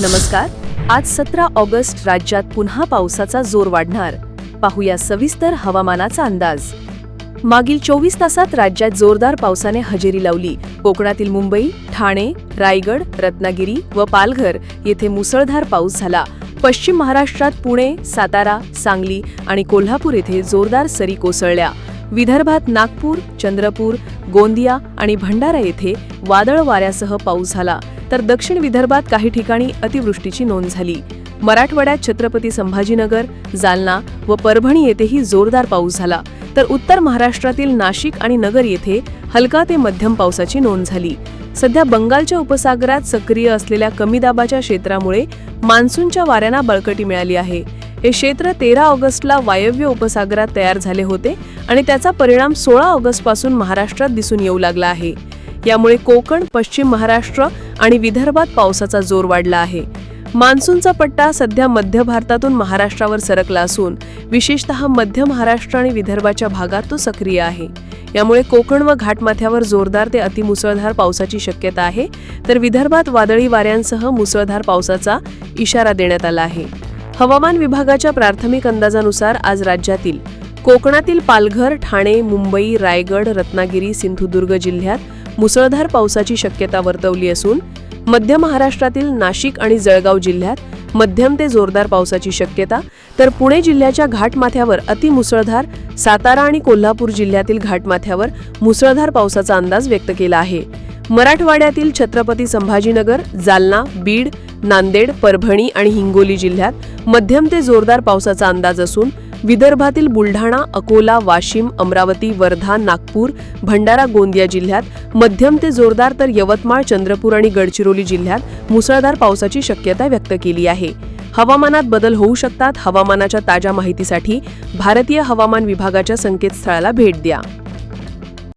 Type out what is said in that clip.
नमस्कार. आज सतरा ऑगस्ट राज्यात पुन्हा पावसाचा जोर वाढणार. पाहूया सविस्तर हवामानाचा अंदाज. मागील चोवीस तासात राज्यात जोरदार पावसाने हजेरी लावली. कोकणातील मुंबई ठाणे रायगड रत्नागिरी व पालघर येथे मुसळधार पाऊस झाला. पश्चिम महाराष्ट्रात पुणे सातारा सांगली आणि कोल्हापूर येथे जोरदार सरी कोसळल्या. विदर्भात नागपूर चंद्रपूर गोंदिया आणि भंडारा येथे वादळ वाऱ्यासह पाऊस झाला. तर दक्षिण विदर्भात काही ठिकाणी अतिवृष्टीची नोंद झाली. मराठवाड्यात छत्रपती संभाजीनगर जालना व परभणी येथेही जोरदार पाऊस झाला. तर उत्तर महाराष्ट्रातील नाशिक आणि नगर येथे हलका ते मध्यम पावसाची नोंद झाली. सध्या बंगालच्या उपसागरात सक्रिय असलेल्या कमी दाबाच्या क्षेत्रामुळे मान्सूनच्या वाऱ्यांना बळकटी मिळाली आहे. हे क्षेत्र तेरा ऑगस्टला वायव्य उपसागरात तयार झाले होते आणि त्याचा परिणाम सोळा ऑगस्टपासून महाराष्ट्रात दिसून येऊ लागला आहे. यामुळे कोकण पश्चिम महाराष्ट्र आणि विदर्भात पावसाचा जोर वाढला आहे. मान्सूनचा पट्टा सध्या मध्य भारतातून महाराष्ट्रावर सरकला असून विशेषतः मध्य महाराष्ट्र आणि विदर्भाच्या भागात तो सक्रिय आहे. यामुळे कोकण व घाटमाथ्यावर जोरदार ते अतिमुसळधार पावसाची शक्यता आहे तर विदर्भात वादळी वाऱ्यांसह मुसळधार पावसाचा इशारा देण्यात आला आहे. हवामान विभागाच्या प्राथमिक अंदाजानुसार आज राज्यातील कोकणातील पालघर ठाणे मुंबई रायगड रत्नागिरी सिंधुदुर्ग जिल्ह्यात मुसळधार पावसाची शक्यता वर्तवली असून मध्य महाराष्ट्रातील नाशिक आणि जळगाव जिल्ह्यात मध्यम ते जोरदार पावसाची शक्यता तर पुणे जिल्ह्याच्या घाटमाथ्यावर अतिमुसळधार सातारा आणि कोल्हापूर जिल्ह्यातील घाटमाथ्यावर मुसळधार पावसाचा अंदाज व्यक्त केला आहे. मराठवाड्यातील छत्रपती संभाजीनगर जालना बीड नांदेड परभणी आणि हिंगोली जिल्ह्यात मध्यम ते जोरदार पावसाचा अंदाज असून विदर्भातील बुलढाणा अकोला वाशिम अमरावती वर्धा नागपूर भंडारा गोंदिया जिल्ह्यात मध्यम ते जोरदार तर यवतमाळ चंद्रपूर आणि गडचिरोली जिल्ह्यात मुसळधार पावसाची शक्यता व्यक्त केली आहे. हवामानात बदल होऊ शकतात. हवामानाच्या ताज्या माहितीसाठी भारतीय हवामान विभागाच्या संकेतस्थळाला भेट द्या.